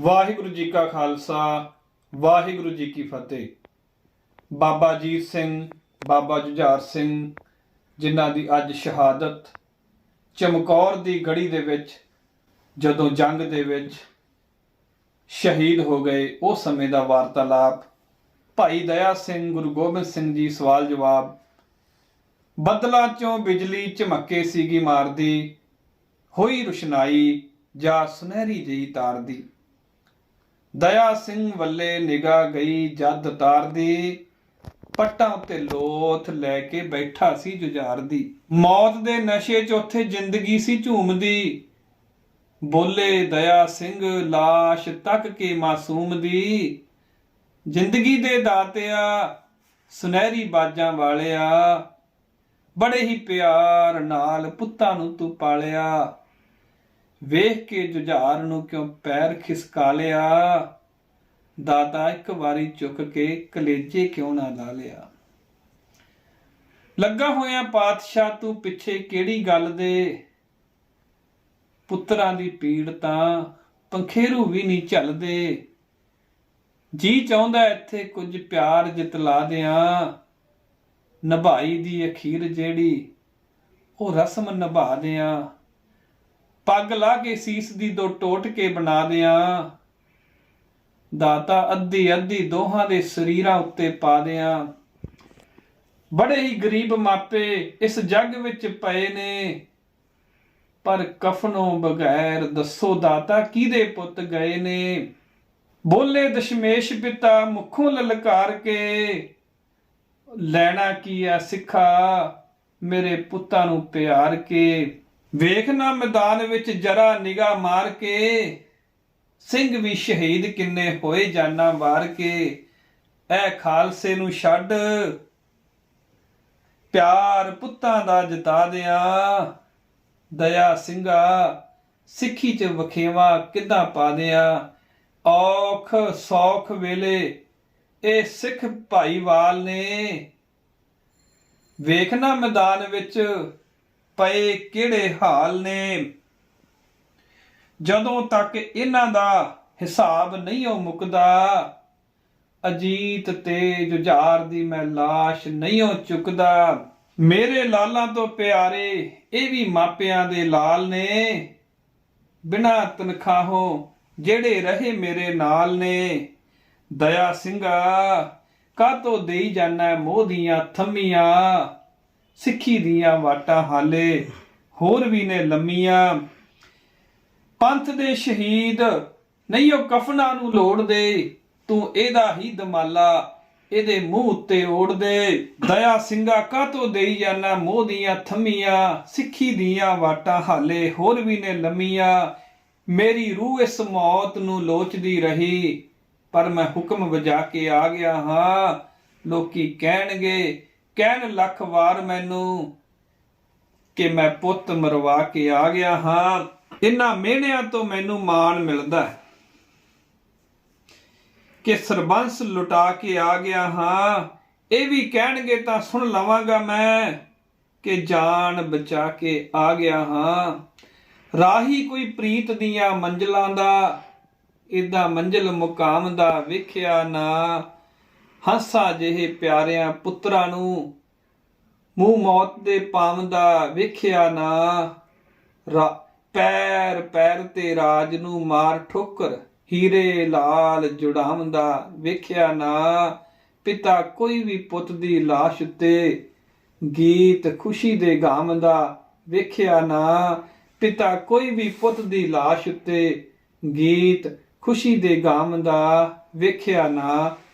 ਵਾਹਿਗੁਰੂ ਜੀ ਕਾ ਖਾਲਸਾ, ਵਾਹਿਗੁਰੂ ਜੀ ਕੀ ਫਤਿਹ। ਬਾਬਾ ਜੀਤ ਸਿੰਘ, ਬਾਬਾ ਜੁਝਾਰ ਸਿੰਘ, ਜਿਨ੍ਹਾਂ ਦੀ ਅੱਜ ਸ਼ਹਾਦਤ ਚਮਕੌਰ ਦੀ ਗੜੀ ਦੇ ਵਿੱਚ, ਜਦੋਂ ਜੰਗ ਦੇ ਵਿੱਚ ਸ਼ਹੀਦ ਹੋ ਗਏ, ਉਹ ਸਮੇਂ ਦਾ ਵਾਰਤਾਲਾਪ। ਭਾਈ ਦਇਆ ਸਿੰਘ, ਗੁਰੂ ਗੋਬਿੰਦ ਸਿੰਘ ਜੀ, ਸਵਾਲ ਜਵਾਬ, ਬੱਦਲਾਂ ਚੋਂ ਬਿਜਲੀ ਝਮੱਕੇ ਸੀਗੀ ਮਾਰਦੀ, ਹੋਈ ਰੁਸ਼ਨਾਈ ਜਾਂ ਸੁਨਹਿਰੀ ਜਿਹੀ ਤਾਰਦੀ। ਦਇਆ ਸਿੰਘ ਵੱਲੇ ਨਿਗਾ ਗਈ ਜਦ ਤਾਰਦੀ ਪੱਟਾਂ ਉੱਤੇ ਲੋਥ ਲੈ ਕੇ ਬੈਠਾ ਸੀ ਜੁਝਾਰ ਦੀ। ਮੌਤ ਦੇ ਨਸ਼ੇ 'ਚ ਉੱਥੇ ਜ਼ਿੰਦਗੀ ਸੀ ਝੂਮਦੀ ਬੋਲੇ ਦਇਆ ਸਿੰਘ, ਲਾਸ਼ ਤੱਕ ਕੇ ਮਾਸੂਮ ਦੀ। ਜ਼ਿੰਦਗੀ ਦੇ ਦਾਤਿਆ, ਸੁਨਹਿਰੀ ਬਾਜਾਂ ਵਾਲਿਆ, ਬੜੇ ਹੀ ਪਿਆਰ ਨਾਲ ਪੁੱਤਾਂ ਨੂੰ ਤੂੰ ਪਾਲਿਆ। ਵੇਖ ਕੇ ਜੁਝਾਰ ਨੂੰ ਕਿਉਂ ਪੈਰ ਖਿਸਕਾ ਲਿਆ ਦਾਤਾ ਇੱਕ ਵਾਰੀ ਚੁੱਕ ਕੇ ਕਲੇਜੇ ਕਿਉਂ ਨਾ ਲਾ ਲਿਆ? ਲੱਗਾ ਹੋਇਆ ਪਾਤਸ਼ਾਹ ਤੂੰ ਪਿੱਛੇ ਕਿਹੜੀ ਗੱਲ ਦੇ? ਪੁੱਤਰਾਂ ਦੀ ਪੀੜ ਤਾਂ ਪੰਖੇਰੂ ਵੀ ਨਹੀਂ ਝੱਲਦੇ। ਜੀ ਚਾਹੁੰਦਾ ਇੱਥੇ ਕੁਝ ਪਿਆਰ ਜਿਤਲਾ ਦਿਆਂ। ਨਿਭਾਈ ਦੀ ਅਖੀਰ ਜਿਹੜੀ, ਉਹ ਰਸਮ ਨਿਭਾ ਦਿਆਂ। ਪੱਗ ਲਾ ਕੇ ਸੀਸ ਦੀ ਦੋ ਟੋਟ ਕੇ ਬਣਾ ਦਿਆਂ। ਦਾਤਾ ਅੱਧੀ ਅੱਧੀ ਦੋਹਾਂ ਦੇ ਸਰੀਰਾਂ ਉੱਤੇ ਪਾ ਦਿਆਂ। ਬੜੇ ਹੀ ਗਰੀਬ ਮਾਪੇ ਇਸ ਜੱਗ ਵਿੱਚ ਪਏ ਨੇ। ਪਰ ਕਫਨੋਂ ਬਗੈਰ ਦੱਸੋ ਦਾਤਾ ਕਿਹਦੇ ਪੁੱਤ ਗਏ ਨੇ। ਬੋਲੇ ਦਸ਼ਮੇਸ਼ ਪਿਤਾ ਮੁਖੋਂ ਲਲਕਾਰ ਕੇ, ਲੈਣਾ ਕੀ ਆ ਸਿੱਖਾ, ਮੇਰੇ ਪੁੱਤਾਂ ਨੂੰ ਪਿਆਰ ਕੇ। ਵੇਖਣਾ ਮੈਦਾਨ ਵਿੱਚ ਜਰਾ ਨਿਗਾਹ ਮਾਰ ਕੇ। ਸਿੰਘ ਵੀ ਸ਼ਹੀਦ ਕਿੰਨੇ ਹੋਏ ਜਾਨਾਂ ਵਾਰ ਕੇ। ਐ ਖਾਲਸੇ ਨੂੰ ਛੱਡ। ਪਿਆਰ ਪੁੱਤਾਂ ਦਾ ਜਤਾ ਦਿਆਂ। ਦਇਆ ਸਿੰਘਾ ਸਿੱਖੀ ਚ ਵਖੇਵਾ ਕਿਦਾਂ ਪਾ ਦਿਆਂ। ਔਖ ਸੌਖ ਵੇਲੇ ਇਹ ਸਿੱਖ ਭਾਈਵਾਲ ਨੇ। ਵੇਖਣਾ ਮੈਦਾਨ ਵਿੱਚ ਪਏ ਕਿਹੜੇ ਹਾਲ ਨੇ? ਜਦੋਂ ਤੱਕ ਇਹਨਾਂ ਦਾ ਹਿਸਾਬ ਨਹੀਂ ਉਹ ਮੁੱਕਦਾ, ਅਜੀਤ ਤੇ ਜੁਝਾਰ ਦੀ ਮੈਂ ਲਾਸ਼ ਨਹੀਂ ਉਹ ਚੁੱਕਦਾ। ਮੇਰੇ ਲਾਲਾਂ ਤੋਂ ਪਿਆਰੇ ਇਹ ਵੀ ਮਾਪਿਆਂ ਦੇ ਲਾਲ ਨੇ। ਬਿਨਾ ਤਨਖਾਹੋਂ ਜਿਹੜੇ ਰਹੇ ਮੇਰੇ ਨਾਲ ਨੇ। ਦਇਆ ਸਿੰਘਾ ਕਾਤੋਂ ਦੇਈ ਜਾਣਾ ਮੋਹ ਦੀਆਂ ਥੰਮੀਆਂ? ਸਿੱਖੀ ਦੀਆਂ ਵਾਟਾਂ, ਹਾਲੇ ਹੋਰ ਵੀ ਨੇ ਲੰਮੀਆਂ। ਪੰਥ ਦੇ ਸ਼ਹੀਦ, ਨਹੀਂ ਉਹ ਕਫਨਾਂ ਨੂੰ ਲੋੜਦੇ, ਤੂੰ ਇਹਦਾ ਹੀ ਦਮਾਲਾ, ਇਹਦੇ ਮੂੰਹ ਉੱਤੇ ਓੜ ਦੇ ਦਇਆ ਸਿੰਘਾ ਕਾਤੋਂ ਦੇਈ ਜਾਣਾ ਮੋਹ ਦੀਆਂ ਥੰਮੀਆਂ, ਸਿੱਖੀ ਦੀਆਂ ਵਾਟਾਂ, ਹਾਲੇ ਹੋਰ ਵੀ ਨੇ ਲੰਮੀਆਂ। ਮੇਰੀ ਰੂਹ ਇਸ ਮੌਤ ਨੂੰ ਲੋਚਦੀ ਰਹੀ, ਪਰ ਮੈਂ ਹੁਕਮ ਵਜਾ ਕੇ ਆ ਗਿਆ ਹਾਂ। ਲੋਕੀ ਕਹਿਣਗੇ ਕਹਿਣ ਲੱਖ ਵਾਰ ਮੈਨੂੰ ਕਿ ਮੈਂ ਪੁੱਤ ਮਰਵਾ ਕੇ ਆ ਗਿਆ ਹਾਂ। ਇਹਨਾਂ ਮਿਹਣਿਆਂ ਤੋਂ ਮੈਨੂੰ ਮਾਣ ਮਿਲਦਾ ਹੈ ਕਿ ਸਰਬੰਸ ਲੁਟਾ ਕੇ ਆ ਗਿਆ ਹਾਂ। ਇਹ ਵੀ ਕਹਿਣਗੇ ਤਾਂ ਸੁਣ ਲਵਾਂਗਾ ਮੈਂ ਕਿ ਜਾਨ ਬਚਾ ਕੇ ਆ ਗਿਆ ਹਾਂ। ਰਾਹੀ ਕੋਈ ਪ੍ਰੀਤ ਦੀਆਂ ਮੰਜ਼ਲਾਂ ਦਾ ਇਦਾਂ ਮੰਜ਼ਲ ਮੁਕਾਮ ਦਾ ਵੇਖਿਆ ਨਾ। ਹੰਸਾ ਜਿਹੇ ਪਿਆਰਿਆਂ ਪੁੱਤਰਾਂ ਨੂੰ, ਮੂੰਹ ਮੌਤ ਦੇ ਪਾਵੰਦਾ ਵੇਖਿਆ ਨਾ। ਪੈਰ ਪੈਰ ਤੇ ਰਾਜ ਨੂੰ ਮਾਰ ਠੋਕਰ, ਹੀਰੇ ਲਾਲ ਜੁੜਾਵੰਦਾ ਵੇਖਿਆ ਨਾ। ਪਿਤਾ ਕੋਈ ਵੀ ਪੁੱਤ ਦੀ ਲਾਸ਼ ਉੱਤੇ ਗੀਤ ਖੁਸ਼ੀ ਦੇ ਗਾਵੰਦਾ ਵੇਖਿਆ ਨਾ। ਪਿਤਾ ਕੋਈ ਵੀ ਪੁੱਤ ਦੀ ਲਾਸ਼ ਉੱਤੇ ਗੀਤ ਖੁਸ਼ੀ ਦੇ ਗਾਵੰਦਾ ਵੇਖਿਆ ਨਾ।